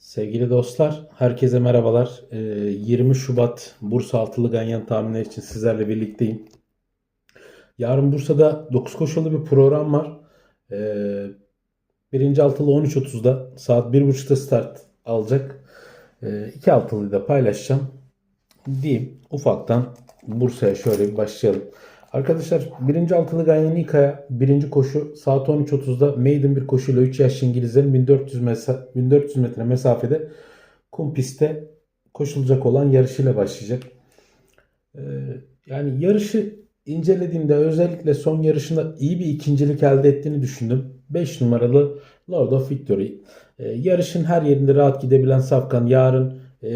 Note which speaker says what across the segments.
Speaker 1: Sevgili dostlar, herkese merhabalar. Ee, 20 Şubat Bursa Altılı Ganyan tahminleri için sizlerle birlikteyim. Yarın Bursa'da 9 koşulu bir program var. Ee, birinci altılı 13.30'da saat 1.30'da start alacak. Ee, iki altılıyı da paylaşacağım. Diyeyim ufaktan Bursa'ya şöyle bir başlayalım. Arkadaşlar birinci altılı Ganyan İK'ya birinci koşu saat 13.30'da maiden bir koşuyla 3 yaşlı İngilizlerin 1400, mesa 1400 metre mesafede kum pistte koşulacak olan yarışıyla başlayacak. Ee, yani yarışı incelediğimde özellikle son yarışında iyi bir ikincilik elde ettiğini düşündüm. 5 numaralı Lord of Victory. Ee, yarışın her yerinde rahat gidebilen Safkan yarın e,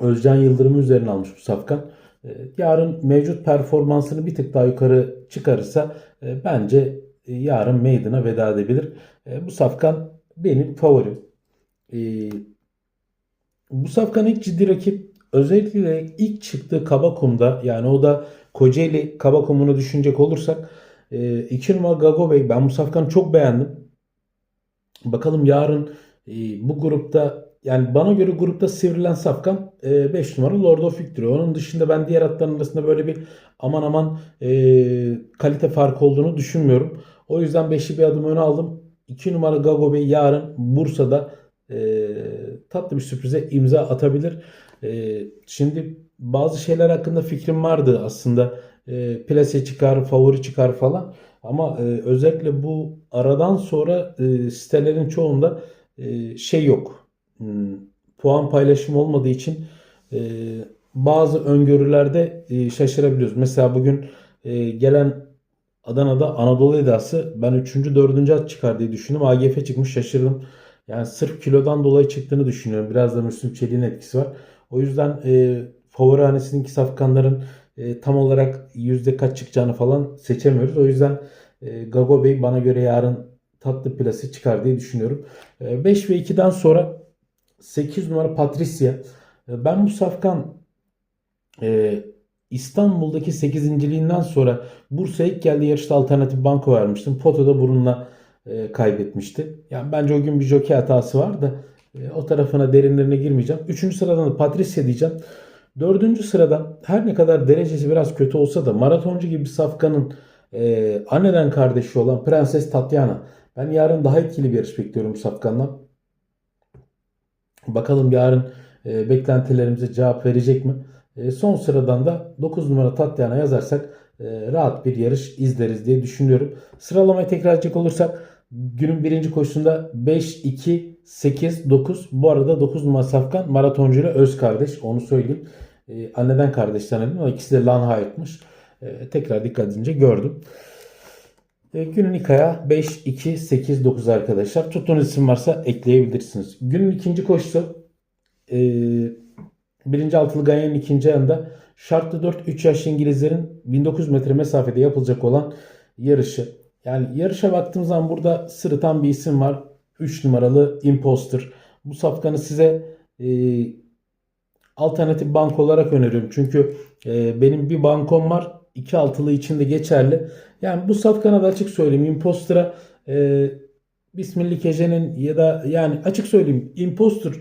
Speaker 1: Özcan Yıldırım üzerine almış bu Safkan. Ee, Yarın mevcut performansını bir tık daha yukarı çıkarırsa e, bence e, yarın Maiden'a veda edebilir. E, Bu Safkan benim favorim. Bu Safkan ilk ciddi rakip özellikle ilk çıktığı Kabakum'da yani o da Kocaeli Kabakum'unu düşünecek olursak 2 numara Gago Bey ben bu Safkan'ı çok beğendim. Bakalım yarın bu grupta yani bana göre grupta sivrilen safkan 5 numara Lord of Victory. Onun dışında ben diğer atların arasında böyle bir aman aman e, kalite farkı olduğunu düşünmüyorum. O yüzden 5'i bir adım öne aldım. 2 numara Gago Bey yarın Bursa'da e, tatlı bir sürprize imza atabilir. E, şimdi bazı şeyler hakkında fikrim vardı aslında. E, plase çıkar, favori çıkar falan. Ama e, özellikle bu aradan sonra e, sitelerin çoğunda e, şey yok. Hmm, puan paylaşımı olmadığı için e, bazı öngörülerde e, şaşırabiliyoruz. Mesela bugün e, gelen Adana'da Anadolu Edası ben 3. 4. at çıkar diye düşündüm. AGF çıkmış şaşırdım. Yani sırf kilodan dolayı çıktığını düşünüyorum. Biraz da Müslüm Çelik'in etkisi var. O yüzden e, favori hanesindeki safkanların e, tam olarak yüzde kaç çıkacağını falan seçemiyoruz. O yüzden e, Gago Bey bana göre yarın tatlı plası çıkar diye düşünüyorum. E, 5 ve 2'den sonra 8 numara Patricia. E, Ben bu safkan e, İstanbul'daki 8.liğinden sonra Bursa'ya ilk geldiği yarışta alternatif banko vermiştim. Poto'da burunla e, kaybetmişti. Yani bence o gün bir jockey hatası var da e, o tarafına derinlerine girmeyeceğim. Üçüncü sıradan da Patricia diyeceğim. Dördüncü sırada her ne kadar derecesi biraz kötü olsa da maratoncu gibi safkanın e, anneden kardeşi olan Prenses Tatyana. Ben yarın daha etkili bir yarış bekliyorum safkandan. Bakalım yarın e, beklentilerimize cevap verecek mi? E, son sıradan da 9 numara Tatyana yazarsak e, rahat bir yarış izleriz diye düşünüyorum. Sıralamayı tekrar edecek olursak günün birinci koşusunda 5, 2, 8, 9. Bu arada 9 numara Safkan maratoncuyla öz kardeş onu söyleyeyim. E, anneden kardeş sanırım ama ikisi de Lanhayt'mış. E, tekrar dikkat edince gördüm. E, günün ilk ayağı 5, 2, 8, 9 arkadaşlar. Tuttuğunuz isim varsa ekleyebilirsiniz. Günün ikinci koşusu e, birinci altılı Ganyan'ın ikinci ayında şartlı 4 3 yaş İngilizlerin 1900 metre mesafede yapılacak olan yarışı. Yani yarışa baktığımız zaman burada sırıtan bir isim var. 3 numaralı Imposter. Bu safkanı size e, alternatif bank olarak öneriyorum. Çünkü e, benim bir bankom var. 2 altılı içinde geçerli. Yani bu safkana da açık söyleyeyim. Imposter'a e, Bismillah Keje'nin ya da yani açık söyleyeyim Imposter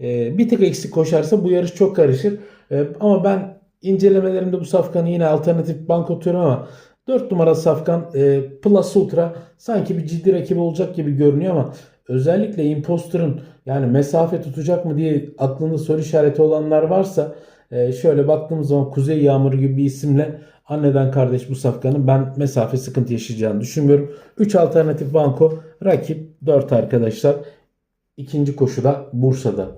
Speaker 1: e, bir tık eksik koşarsa bu yarış çok karışır. E, ama ben incelemelerimde bu safkanı yine alternatif bank atıyorum ama 4 numara safkan e, Plus Ultra sanki bir ciddi rakibi olacak gibi görünüyor ama özellikle Imposter'ın yani mesafe tutacak mı diye aklında soru işareti olanlar varsa e, şöyle baktığımız zaman Kuzey Yağmuru gibi bir isimle anneden kardeş bu safkanın ben mesafe sıkıntı yaşayacağını düşünmüyorum. 3 alternatif banko rakip 4 arkadaşlar. İkinci koşuda Bursa'da.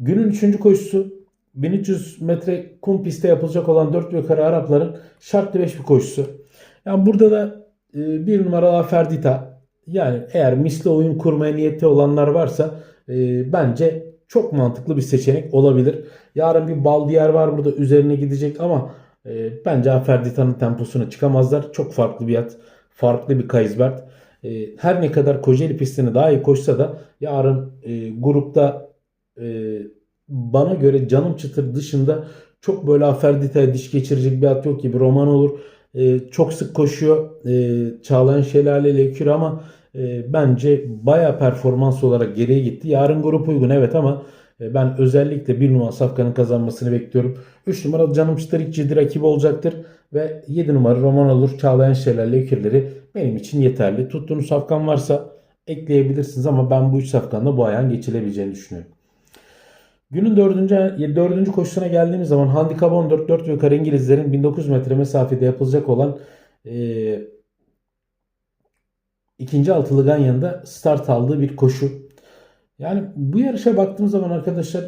Speaker 1: Günün üçüncü koşusu 1300 metre kum pistte yapılacak olan 4 yukarı Arapların şartlı 5 bir koşusu. Yani burada da e, bir numaralı Ferdita yani eğer misli oyun kurmaya niyeti olanlar varsa e, bence çok mantıklı bir seçenek olabilir. Yarın bir Baldiyer var burada üzerine gidecek ama e, bence Aferdita'nın temposuna çıkamazlar. Çok farklı bir at. Farklı bir Kaysbert. E, her ne kadar Kocaeli pistini daha iyi koşsa da yarın e, grupta e, bana göre canım çıtır dışında çok böyle Aferdita'ya diş geçirecek bir at yok gibi. Roman olur. E, çok sık koşuyor. E, Çağlayan Şelale ile ama e, bence baya performans olarak geriye gitti. Yarın grup uygun evet ama e, ben özellikle bir numara Safkan'ın kazanmasını bekliyorum. 3 numaralı Canım Çıtır ilk ciddi rakibi olacaktır. Ve 7 numara Roman Olur Çağlayan Şelal'le Ekirleri benim için yeterli. Tuttuğunuz Safkan varsa ekleyebilirsiniz ama ben bu 3 Safkan'da bu ayağın geçilebileceğini düşünüyorum. Günün dördüncü, dördüncü koşusuna geldiğimiz zaman handikap 14 4 yukarı İngilizlerin 1900 metre mesafede yapılacak olan e, ikinci altılı Ganyan'da start aldığı bir koşu. Yani bu yarışa baktığımız zaman arkadaşlar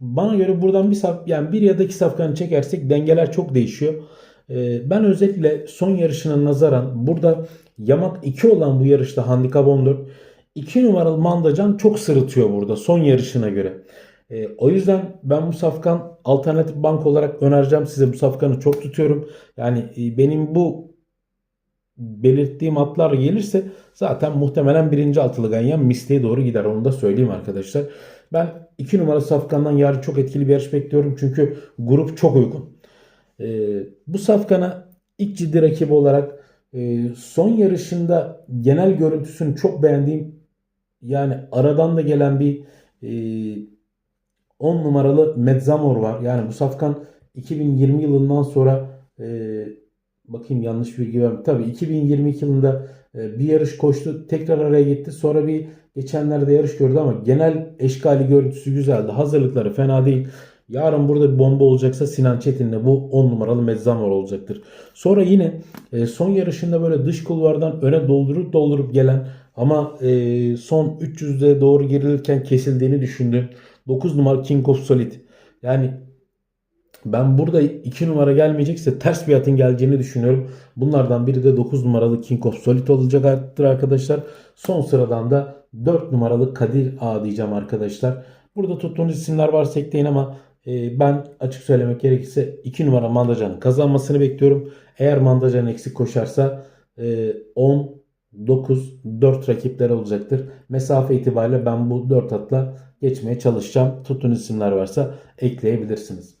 Speaker 1: bana göre buradan bir saf, yani bir ya da iki safkanı çekersek dengeler çok değişiyor. E, ben özellikle son yarışına nazaran burada yamak 2 olan bu yarışta handikap 14 2 numaralı Mandacan çok sırıtıyor burada son yarışına göre. E, o yüzden ben bu safkan alternatif bank olarak önereceğim size. Bu safkanı çok tutuyorum. Yani e, benim bu belirttiğim atlar gelirse zaten muhtemelen birinci altılı ganyan misliğe doğru gider. Onu da söyleyeyim arkadaşlar. Ben 2 numara safkandan yarın çok etkili bir yarış bekliyorum. Çünkü grup çok uygun. E, bu safkana ilk ciddi rakibi olarak e, son yarışında genel görüntüsünü çok beğendiğim yani aradan da gelen bir e, 10 numaralı Medzamor var. Yani bu safkan 2020 yılından sonra e, bakayım yanlış bilgi vermem. Tabii 2022 yılında e, bir yarış koştu. Tekrar araya gitti. Sonra bir geçenlerde yarış gördü ama genel eşkali görüntüsü güzeldi. Hazırlıkları fena değil. Yarın burada bir bomba olacaksa Sinan Çetin'le bu 10 numaralı Medzamor olacaktır. Sonra yine e, son yarışında böyle dış kulvardan öne doldurup doldurup gelen ama e, son 300'de doğru girilirken kesildiğini düşündüm. 9 numara King of Solid. Yani ben burada 2 numara gelmeyecekse ters bir atın geleceğini düşünüyorum. Bunlardan biri de 9 numaralı King of Solid olacaktır arkadaşlar. Son sıradan da 4 numaralı Kadir A diyeceğim arkadaşlar. Burada tuttuğunuz isimler varsa ekleyin ama e, ben açık söylemek gerekirse 2 numara Mandacan'ın kazanmasını bekliyorum. Eğer Mandacan eksik koşarsa e, 10, 9, 4 rakipler olacaktır. Mesafe itibariyle ben bu 4 atla geçmeye çalışacağım. Tutun isimler varsa ekleyebilirsiniz.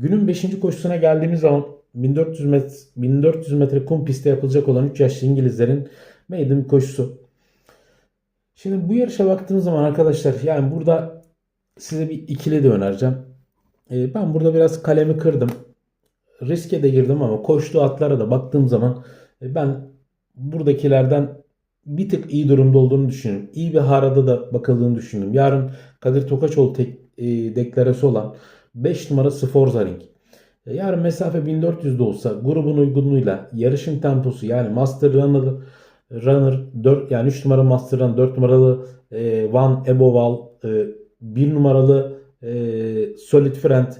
Speaker 1: Günün 5. koşusuna geldiğimiz zaman 1400 metre, 1400 metre kum pistte yapılacak olan 3 yaşlı İngilizlerin maiden koşusu. Şimdi bu yarışa baktığımız zaman arkadaşlar yani burada size bir ikili de önereceğim. Ee, ben burada biraz kalemi kırdım. Riske de girdim ama koştuğu atlara da baktığım zaman e, ben buradakilerden bir tık iyi durumda olduğunu düşünüyorum. İyi bir harada da bakıldığını düşündüm. Yarın Kadir Tokaçoğlu tek, e, deklarası olan 5 numara Sforza Ring. E, yarın mesafe 1400'de olsa grubun uygunluğuyla yarışın temposu yani Master Runner Runner 4 yani 3 numara Master Runner 4 numaralı e, Van Eboval e, 1 numaralı e, Solid Friend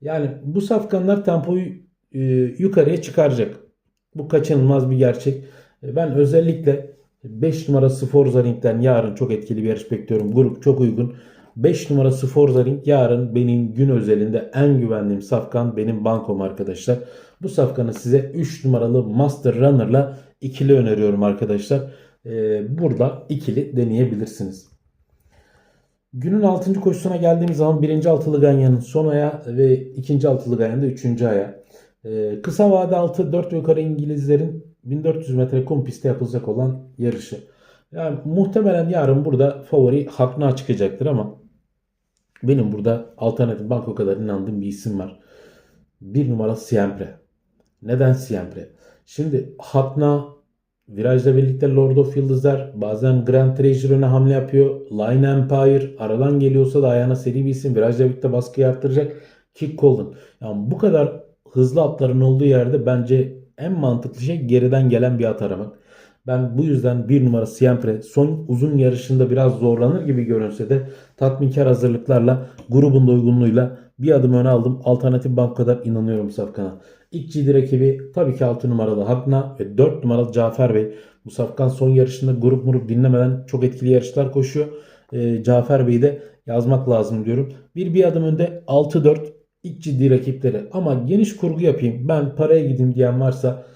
Speaker 1: yani bu safkanlar tempoyu e, yukarıya çıkaracak. Bu kaçınılmaz bir gerçek. E, ben özellikle 5 numarası Forza Ring'den yarın çok etkili bir yarış bekliyorum. Grup çok uygun. 5 numarası Forza Ring yarın benim gün özelinde en güvendiğim safkan benim bankom arkadaşlar. Bu safkanı size 3 numaralı Master Runner'la ikili öneriyorum arkadaşlar. Ee, burada ikili deneyebilirsiniz. Günün 6. koşusuna geldiğimiz zaman 1. altılı ganyanın son aya ve 2. altılı ganyanın da 3. aya. Ee, kısa vade altı 4 yukarı İngilizlerin 1400 metre kum pistte yapılacak olan yarışı. Yani muhtemelen yarın burada favori Hakna çıkacaktır ama benim burada alternatif banko kadar inandığım bir isim var. Bir numara Siempre. Neden Siempre? Şimdi Hakna virajla birlikte Lord of Yıldızlar bazen Grand Treasure'ına hamle yapıyor. Line Empire aradan geliyorsa da ayağına seri bir isim virajla birlikte baskıyı arttıracak. Kick Colin. Yani bu kadar hızlı atların olduğu yerde bence en mantıklı şey geriden gelen bir at aramak. Ben bu yüzden bir numara Siempre son uzun yarışında biraz zorlanır gibi görünse de tatminkar hazırlıklarla grubun da uygunluğuyla bir adım öne aldım. Alternatif bank kadar inanıyorum Safkan'a. İlk ciddi rakibi tabii ki 6 numaralı Hakna ve 4 numaralı Cafer Bey. Bu Safkan son yarışında grup murup dinlemeden çok etkili yarışlar koşuyor. Ee, Cafer Bey'i de yazmak lazım diyorum. Bir bir adım önde 6-4 ilk ciddi rakipleri. Ama geniş kurgu yapayım ben paraya gideyim diyen varsa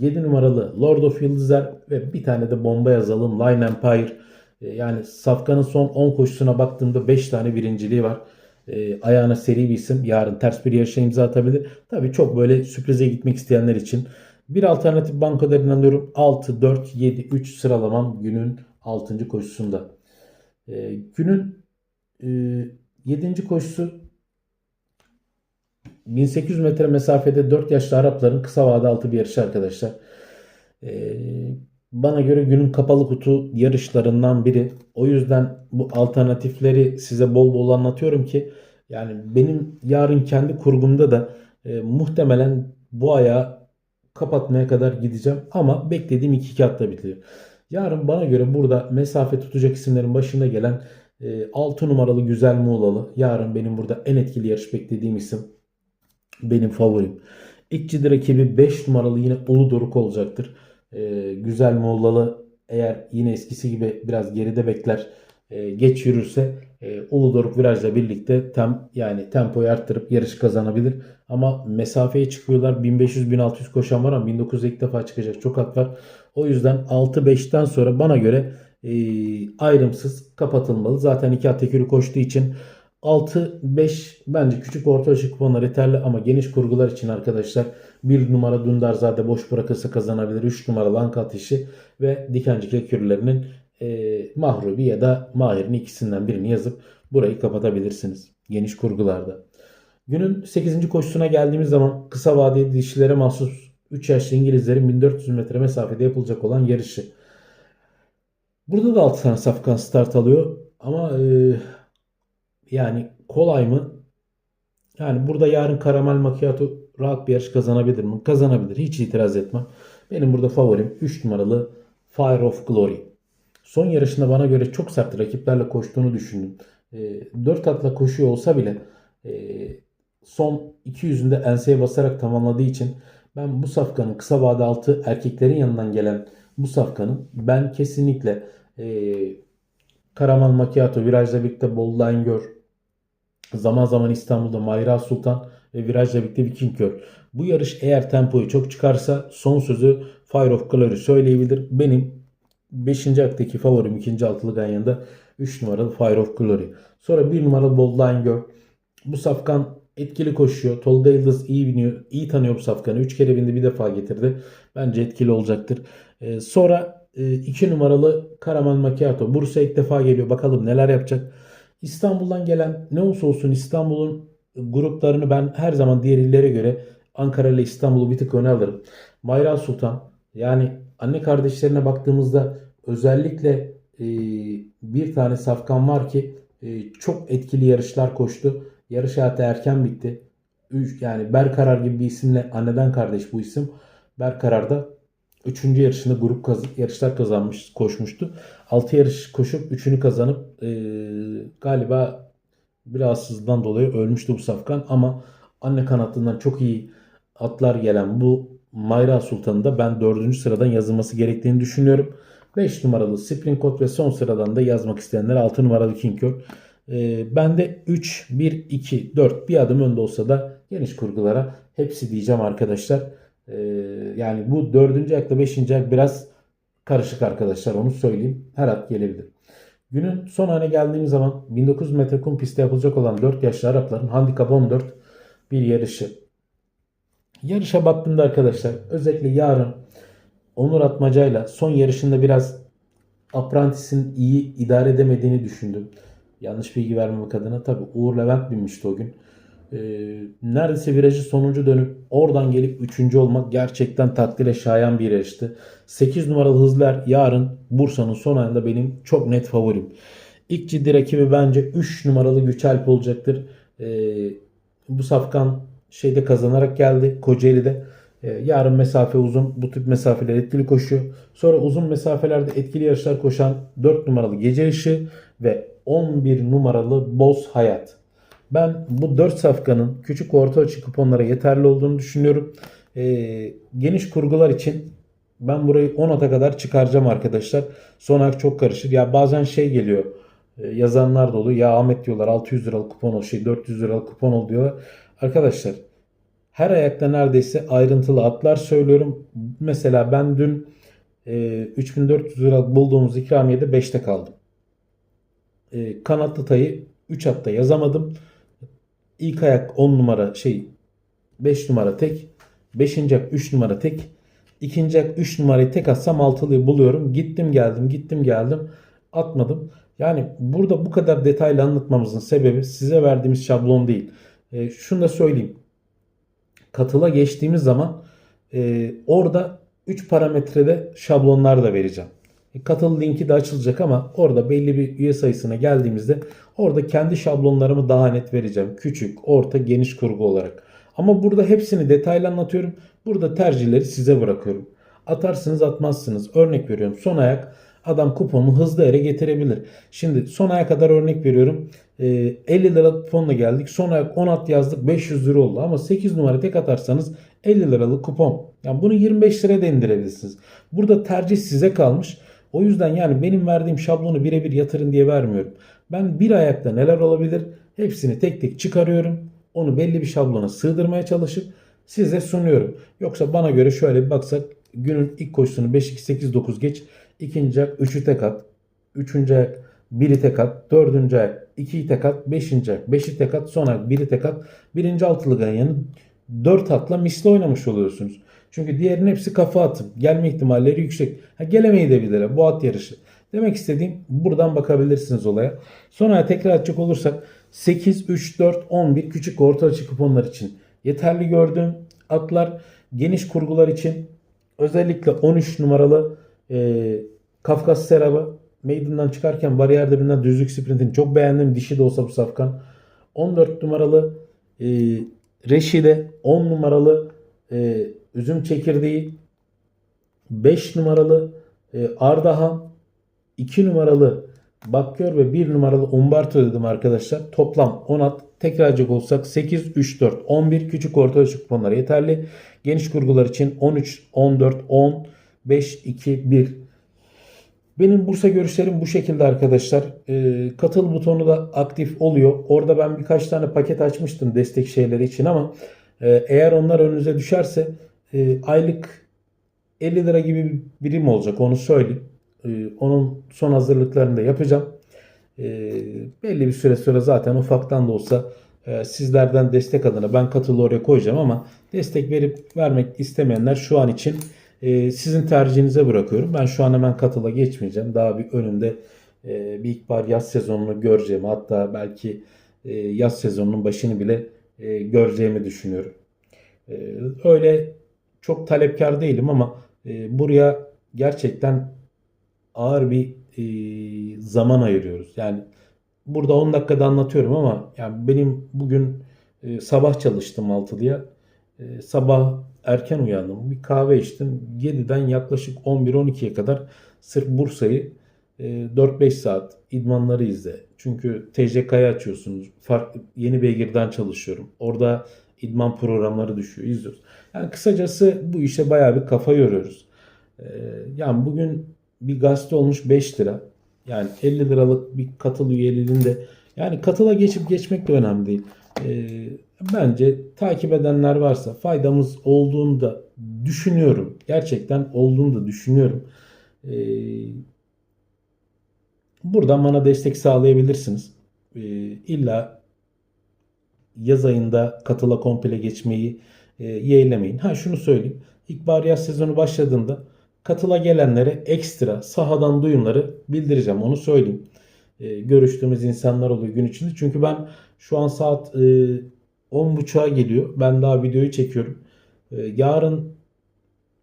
Speaker 1: 7 numaralı Lord of Yıldızlar ve bir tane de bomba yazalım Line Empire. Ee, yani Safkan'ın son 10 koşusuna baktığımda 5 tane birinciliği var. E, ayağına seri bir isim. Yarın ters bir yarışa imza atabilir. Tabii çok böyle sürprize gitmek isteyenler için. Bir alternatif bankalar inanıyorum. 6, 4, 7, 3 sıralamam günün 6. koşusunda. E, günün e, 7. koşusu 1800 metre mesafede 4 yaşlı Arapların kısa vade altı bir yarışı arkadaşlar. E, bana göre günün kapalı kutu yarışlarından biri. O yüzden bu alternatifleri size bol bol anlatıyorum ki yani benim yarın kendi kurgumda da e, muhtemelen bu aya kapatmaya kadar gideceğim ama beklediğim iki kağıtta bitiyor. Yarın bana göre burada mesafe tutacak isimlerin başında gelen e, 6 numaralı Güzel Muğlalı. Yarın benim burada en etkili yarış beklediğim isim. Benim favorim. İlk ciddi rakibi 5 numaralı yine Ulu Doruk olacaktır. E, Güzel Muğlalı eğer yine eskisi gibi biraz geride bekler e, geç yürürse e, Ulu Doruk virajla birlikte tem, yani tempoyu arttırıp yarış kazanabilir. Ama mesafeye çıkıyorlar. 1500-1600 koşan var ama 1900'e ilk defa çıkacak çok at var. O yüzden 6-5'ten sonra bana göre e, ayrımsız kapatılmalı. Zaten iki at tekürü koştuğu için 6-5 bence küçük orta ölçü kuponlar yeterli ama geniş kurgular için arkadaşlar 1 numara Dündarzade boş bırakırsa kazanabilir. 3 numaralı Anka Ateşi ve Dikencik Ekürlerinin e, Mahrubi ya da Mahir'in ikisinden birini yazıp burayı kapatabilirsiniz. Geniş kurgularda. Günün 8. koşusuna geldiğimiz zaman kısa vadeli dişilere mahsus 3 yaşlı İngilizlerin 1400 metre mesafede yapılacak olan yarışı. Burada da 6 tane safkan start alıyor ama e, yani kolay mı? Yani burada yarın Karamel Macchiato rahat bir yarış kazanabilir mi? Kazanabilir. Hiç itiraz etmem. Benim burada favorim 3 numaralı Fire of Glory. Son yarışında bana göre çok sert rakiplerle koştuğunu düşündüm. E, 4 atla koşuyor olsa bile e, son 200'ünde enseye basarak tamamladığı için ben bu safkanın kısa vade altı erkeklerin yanından gelen bu safkanın ben kesinlikle e, Karaman Macchiato virajla birlikte Boldline Gör zaman zaman İstanbul'da Mayra Sultan ve virajla birlikte Viking Gör. Bu yarış eğer tempoyu çok çıkarsa son sözü Fire of Glory söyleyebilir. Benim 5. aktaki favorim 2. altılı ganyanında 3 numaralı Fire of Glory. Sonra 1 numaralı Boldline Gör. Bu safkan etkili koşuyor. Tolga Yıldız iyi biniyor. iyi tanıyor bu safkanı. 3 kere bindi bir defa getirdi. Bence etkili olacaktır. Ee, sonra 2 e, numaralı Karaman Macchiato. Bursa ilk defa geliyor. Bakalım neler yapacak. İstanbul'dan gelen ne olursa olsun İstanbul'un gruplarını ben her zaman diğer illere göre Ankara ile İstanbul'u bir tık öne alırım. Mayra Sultan yani anne kardeşlerine baktığımızda özellikle e, bir tane safkan var ki e, çok etkili yarışlar koştu. Yarış hayatı erken bitti. Yani Berkarar gibi bir isimle anneden kardeş bu isim. Berkarar da 3. yarışında grup kaz yarışlar kazanmış, koşmuştu. 6 yarış koşup 3'ünü kazanıp e, galiba bir rahatsızlıktan dolayı ölmüştü bu safkan ama anne kanatından çok iyi atlar gelen bu Mayra Sultan'ı da ben 4. sıradan yazılması gerektiğini düşünüyorum. 5 numaralı Spring Code ve son sıradan da yazmak isteyenler 6 numaralı King Kong. E, ben de 3, 1, 2, 4 bir adım önde olsa da geniş kurgulara hepsi diyeceğim arkadaşlar. E, yani bu 4. ayakla 5. ayak biraz karışık arkadaşlar onu söyleyeyim. Her at gelebilir. Günün son hane geldiğimiz zaman 1900 metre kum pistte yapılacak olan 4 yaşlı Arapların handikap 14 bir yarışı. Yarışa baktığımda arkadaşlar özellikle yarın Onur Atmaca'yla son yarışında biraz Apprentice'in iyi idare edemediğini düşündüm. Yanlış bilgi vermemek adına. Tabi Uğur Levent binmişti o gün. Ee, neredeyse virajı sonuncu dönüp oradan gelip üçüncü olmak gerçekten takdire şayan bir yarıştı. 8 numaralı hızlar yarın Bursa'nın son ayında benim çok net favorim. İlk ciddi rakibi bence 3 numaralı Güçalp olacaktır. Ee, bu safkan şeyde kazanarak geldi Kocaeli'de. Ee, yarın mesafe uzun. Bu tip mesafeler etkili koşuyor. Sonra uzun mesafelerde etkili yarışlar koşan 4 numaralı Gece Işığı ve 11 numaralı Boz Hayat. Ben bu 4 safkanın küçük orta ölçü kuponlara yeterli olduğunu düşünüyorum. Ee, geniş kurgular için ben burayı 10 ata kadar çıkaracağım arkadaşlar. Son ayak çok karışır. Ya bazen şey geliyor. E, yazanlar dolu. Ya Ahmet diyorlar 600 liralık kupon ol şey 400 liralık kupon ol diyorlar. Arkadaşlar her ayakta neredeyse ayrıntılı atlar söylüyorum. Mesela ben dün e, 3400 lira bulduğumuz ikramiyede 5'te kaldım. E, kanatlı tayı 3 atta yazamadım. İlk ayak 10 numara şey 5 numara tek. 5. ayak 3 numara tek. İkinci ayak 3 numarayı tek atsam altılıyı buluyorum. Gittim geldim gittim geldim atmadım. Yani burada bu kadar detaylı anlatmamızın sebebi size verdiğimiz şablon değil. E, şunu da söyleyeyim. Katıla geçtiğimiz zaman e, orada 3 parametrede şablonlar da vereceğim. E, Katıl linki de açılacak ama orada belli bir üye sayısına geldiğimizde orada kendi şablonlarımı daha net vereceğim. Küçük, orta, geniş kurgu olarak. Ama burada hepsini detaylı anlatıyorum. Burada tercihleri size bırakıyorum. Atarsınız atmazsınız. Örnek veriyorum. Son ayak adam kuponu hızlı yere getirebilir. Şimdi son aya kadar örnek veriyorum. Ee, 50 lira kuponla geldik. Son ayak 10 at yazdık 500 lira oldu. Ama 8 numara tek atarsanız 50 liralık kupon. Yani bunu 25 liraya da indirebilirsiniz. Burada tercih size kalmış. O yüzden yani benim verdiğim şablonu birebir yatırın diye vermiyorum. Ben bir ayakta neler olabilir hepsini tek tek çıkarıyorum. Onu belli bir şablona sığdırmaya çalışıp size sunuyorum. Yoksa bana göre şöyle bir baksak günün ilk koşusunu 5-2-8-9 geç. ikinci ayak 3'ü tek at. Üçüncü ayak 1'i tek at. Dördüncü ayak 2'yi tek at. Beşinci ayak 5'i tek at. Son ayak 1'i tek at. Birinci altılı ganyanı 4 atla misli oynamış oluyorsunuz. Çünkü diğerinin hepsi kafa atım. Gelme ihtimalleri yüksek. Ha, gelemeyi de bilir. Bu at yarışı. Demek istediğim buradan bakabilirsiniz olaya. Sonra tekrar açacak olursak 8, 3, 4, 11 küçük orta açı kuponlar için yeterli gördüğüm atlar geniş kurgular için özellikle 13 numaralı e, Kafkas Serabı meydandan çıkarken bariyer dibinden düzlük sprintini çok beğendim. Dişi de olsa bu safkan. 14 numaralı e, Reşide 10 numaralı e, üzüm çekirdeği 5 numaralı e, Ardahan 2 numaralı Bakgör ve 1 numaralı Umberto dedim arkadaşlar. Toplam 10 at. Tekrarcık olsak 8, 3, 4, 11 küçük orta ölçü kuponları yeterli. Geniş kurgular için 13, 14, 10, 5, 2, 1. Benim Bursa görüşlerim bu şekilde arkadaşlar. Ee, katıl butonu da aktif oluyor. Orada ben birkaç tane paket açmıştım destek şeyleri için ama e, eğer onlar önünüze düşerse e, aylık 50 lira gibi bir birim olacak onu söyleyeyim. Ee, onun son hazırlıklarını da yapacağım. Ee, belli bir süre sonra zaten ufaktan da olsa e, sizlerden destek adına ben katılı oraya koyacağım ama destek verip vermek istemeyenler şu an için e, sizin tercihinize bırakıyorum. Ben şu an hemen katıla geçmeyeceğim. Daha bir önümde e, bir ilkbahar yaz sezonunu göreceğim. Hatta belki e, yaz sezonunun başını bile e, göreceğimi düşünüyorum. E, öyle çok talepkar değilim ama e, buraya gerçekten ağır bir e, zaman ayırıyoruz. Yani burada 10 dakikada anlatıyorum ama yani benim bugün e, sabah çalıştım 6'lıya. E, sabah erken uyandım. Bir kahve içtim. 7'den yaklaşık 11-12'ye kadar sırf Bursa'yı e, 4-5 saat idmanları izle. Çünkü TCK'yı açıyorsunuz. Farklı yeni beygirden çalışıyorum. Orada idman programları düşüyor. izliyoruz. Yani kısacası bu işe bayağı bir kafa yoruyoruz. E, yani bugün bir gazete olmuş 5 lira. Yani 50 liralık bir katıl üyeliğinde yani katıla geçip geçmek de önemli değil. Ee, bence takip edenler varsa faydamız olduğunu da düşünüyorum. Gerçekten olduğunu da düşünüyorum. Ee, buradan bana destek sağlayabilirsiniz. Ee, illa yaz ayında katıla komple geçmeyi e, yeğlemeyin. Ha şunu söyleyeyim. İlkbahar yaz sezonu başladığında katıla gelenlere ekstra sahadan duyumları bildireceğim. Onu söyleyeyim. E, görüştüğümüz insanlar oluyor gün içinde. Çünkü ben şu an saat e, 10.30'a geliyor. Ben daha videoyu çekiyorum. E, yarın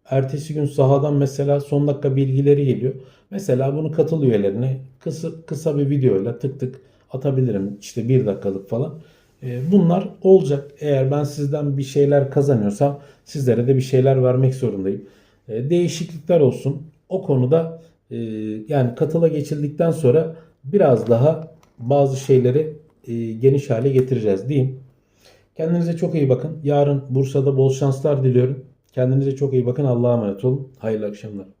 Speaker 1: ertesi gün sahadan mesela son dakika bilgileri geliyor. Mesela bunu katıl üyelerine kısa, kısa bir videoyla tık tık atabilirim. İşte bir dakikalık falan. E, bunlar olacak. Eğer ben sizden bir şeyler kazanıyorsam sizlere de bir şeyler vermek zorundayım. E, değişiklikler olsun. O konuda e, yani katıla geçildikten sonra biraz daha bazı şeyleri e, geniş hale getireceğiz diyeyim. Kendinize çok iyi bakın. Yarın Bursa'da bol şanslar diliyorum. Kendinize çok iyi bakın. Allah'a emanet olun. Hayırlı akşamlar.